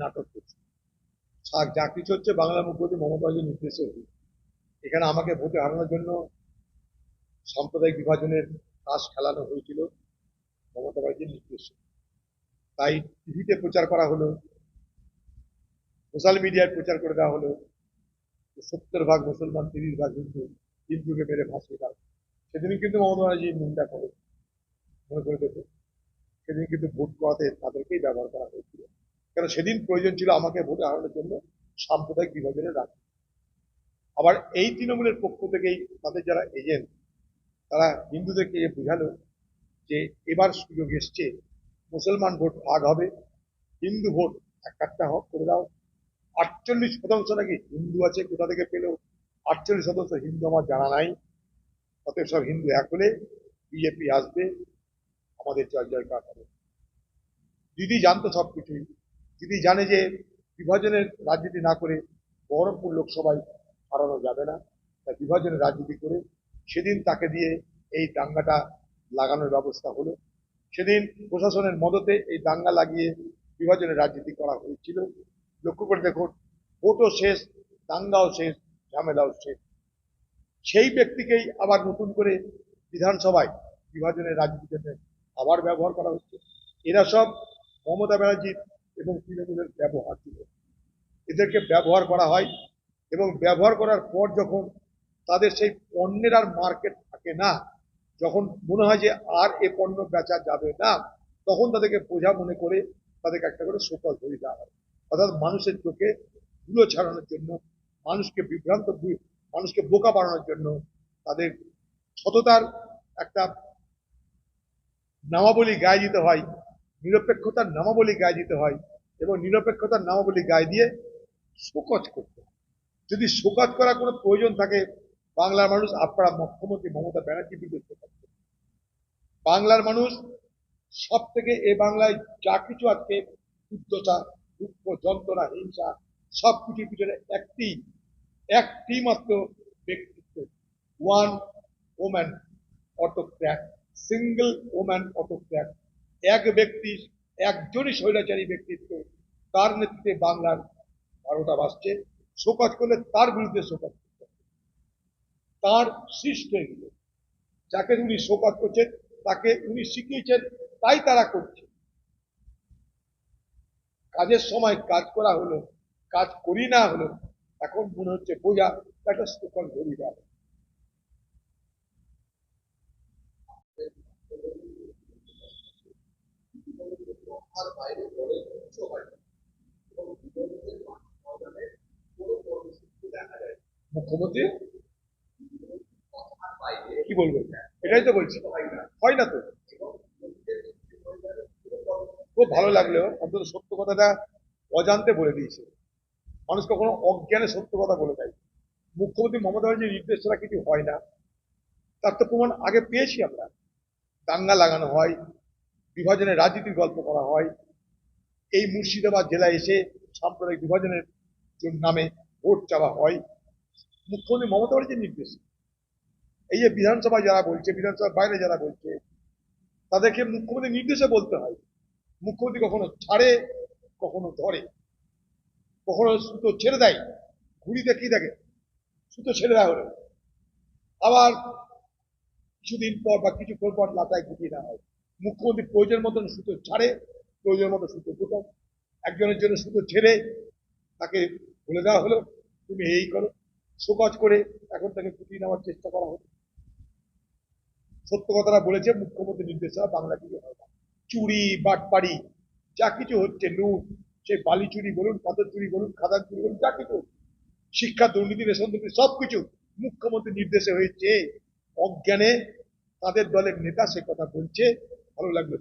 নাটক করছে। যা কিছু হচ্ছে বাংলা মুখ্যমন্ত্রী মমতা ব্যানার্জির নির্দেশে হচ্ছে এখানে আমাকে ভোটে হারানোর জন্য সাম্প্রদায়িক বিভাজনের তাস খেলানো হয়েছিল মমতা ব্যানার্জির নির্দেশে। তাই টিভিতে প্রচার করা হলো, সোশ্যাল মিডিয়ায় প্রচার করে দেওয়া হলো যে সত্তর ভাগ মুসলমান, তিরিশ ভাগ হিন্দু হিন্দুকে মেরে ভাসিয়ে দাও। সেদিন কিন্তু মমতা ব্যানার্জি নিন্দা করে, মনে করে দেবে সেদিন কিন্তু ভোট করাতে তাদেরকেই ব্যবহার করা হয়েছিল কেন সেদিন প্রয়োজন ছিল আমাকে ভোটে হারানোর জন্য সাম্প্রদায়িক বিভাজনের রাখা আবার এই তৃণমূলের পক্ষ থেকেই তাদের যারা এজেন্ট, তারা হিন্দুদেরকে বোঝালো যে এবার সুযোগ এসছে, মুসলমান ভোট ভাগ হবে, হিন্দু ভোট এক একটা হক করে দাও। আটচল্লিশ শতাংশ নাকি হিন্দু আছে কোথা থেকে পেল? আটচল্লিশ শতাংশ হিন্দু আমার জানা নাই। অতএব সব হিন্দু এক হলে বিজেপি আসবে, আমাদের জয় জয়কার হবে। দিদি জানতো সব কিছুই দিদি জানে যে বিভাজনের রাজনীতি না করে বহরমপুর লোকসভায় হারানো যাবে না, তাই বিভাজনের রাজনীতি করে সেদিন তাকে দিয়ে এই দাঙ্গাটা লাগানোর ব্যবস্থা হলো। সেদিন প্রশাসনের মদতে এই দাঙ্গা লাগিয়ে বিভাজনের রাজনীতি করা হয়েছিল। লক্ষ্য করে দেখুন, ভোটও শেষ, দাঙ্গাও শেষ, ঝামেলাও শেষ। সেই ব্যক্তিকেই আবার নতুন করে বিধানসভায় বিভাজনের রাজনীতির জন্য আবার ব্যবহার করা হচ্ছে। এরা সব মমতা ব্যানার্জির এবং তৃণমূলের ব্যবহার ছিল। এদেরকে ব্যবহার করা হয় এবং ব্যবহার করার পর যখন তাদের সেই পণ্যের আর মার্কেট থাকে না, যখন মনে হয় যে আর এ পণ্য বেচা যাবে না, তখন তাদেরকে বোঝা মনে করে তাদেরকে একটা করে সোপাল ধরে দেওয়া হয়। অর্থাৎ মানুষের চোখে ধুলো ছাড়ানোর জন্য, মানুষকে বিভ্রান্ত মানুষকে বোকা বানানোর জন্য তাদের সততার একটা নামাবলী গায়ে দিতে হয়। নিরপেক্ষতার নামাবলী গায়ে দিতে হয় এবং নিরপেক্ষতার নামাবলী গায়ে দিয়ে শোকজ করতে যদি শোকজ করার কোনো প্রয়োজন থাকে, বাংলার মানুষ আপনারা মুখ্যমন্ত্রী মমতা ব্যানার্জি বিরুদ্ধে। বাংলার মানুষ সব থেকে এ বাংলায় যা কিছু আজকে দুর্দশা, দুঃখ, যন্ত্রণা, হিংসা, সব কিছুর পিছনে একটি একটি মাত্র ব্যক্তিত্ব one woman autocrat single woman autocrat এক ব্যক্তি, একজনই স্বৈরাচারী ব্যক্তিত্ব, তার নেতৃত্বে বাংলার বারোটা বাজছে, শোকাজ করলে তার বিরুদ্ধে শোকাজ করতে। তার সৃষ্ট এগুলো। যাকে উনি শোকাজ করছেন, তাকে উনি শিখিয়েছেন, তাই তারা করছে। কাজের সময় কাজ করা হলো, কাজ করি না হলো, এখন মনে হচ্ছে বোঝা, একটা সুফল ধরি যাবে মুখ্যমন্ত্রী? কি বলব এটাই তো বলছি। হয় না। তো? খুব ভালো লাগল। অন্তত সত্য কথাটা অজান্তে বলে দিয়েছে। মানুষ কখনো অজ্ঞানে সত্য কথা বলে দেয়। মুখ্যমন্ত্রী মমতা ব্যানার্জির নির্দেশ ছাড়া কিছু হয় না। তার তো প্রমাণ আগে পেয়েছি আমরা। দাঙ্গা লাগানো হয় বিভাজনের রাজনীতির গল্প করা হয়। এই মুর্শিদাবাদ জেলায় এসে সাম্প্রদায়িক বিভাজনের নামে ভোট চাওয়া হয়। মুখ্যমন্ত্রী মমতা ব্যানার্জির নির্দেশ। এই যে বিধানসভায় যারা বলছে, বিধানসভার বাইরে যারা বলছে, তাদেরকে মুখ্যমন্ত্রীর নির্দেশে বলতে হয়। মুখ্যমন্ত্রী কখনো ছাড়ে, কখনো ধরে। কখনো সুতো ছেড়ে দেয়। ঘুড়িতে কি দেখে? সুতো ছেড়ে দেওয়া হলো আবার কিছুদিন পর বা কিছুক্ষণ পর লাতায় গুটিয়ে দেওয়া হয়। মুখ্যমন্ত্রী প্রয়োজন মতন সুতো ছাড়ে প্রয়োজন মতো সুতো গুটান একজনের জন্য সুতো ছেড়ে তাকে বলে দেওয়া হলো, তুমি এই করো। শোকজ করে এখন তাকে গুটিয়ে নেওয়ার চেষ্টা করা হলো। সত্য কথাটা বলেছে মুখ্যমন্ত্রী নির্দেশ ছাড়া বাংলা কিছু হয় না। চুরি, বাটপাড়ি, যা কিছু হচ্ছে, লুট, সে বালি চুরি বলুন পাথর চুরি বলুন, খাদান চুরি বলুন, যা কিছু। শিক্ষা, দুর্নীতি, রেশন, দুর্নীতি, সব কিছু মুখ্যমন্ত্রীর নির্দেশে হয়েছে। অজ্ঞানে তাদের দলের নেতা সে কথা বলছে। ভালো লাগল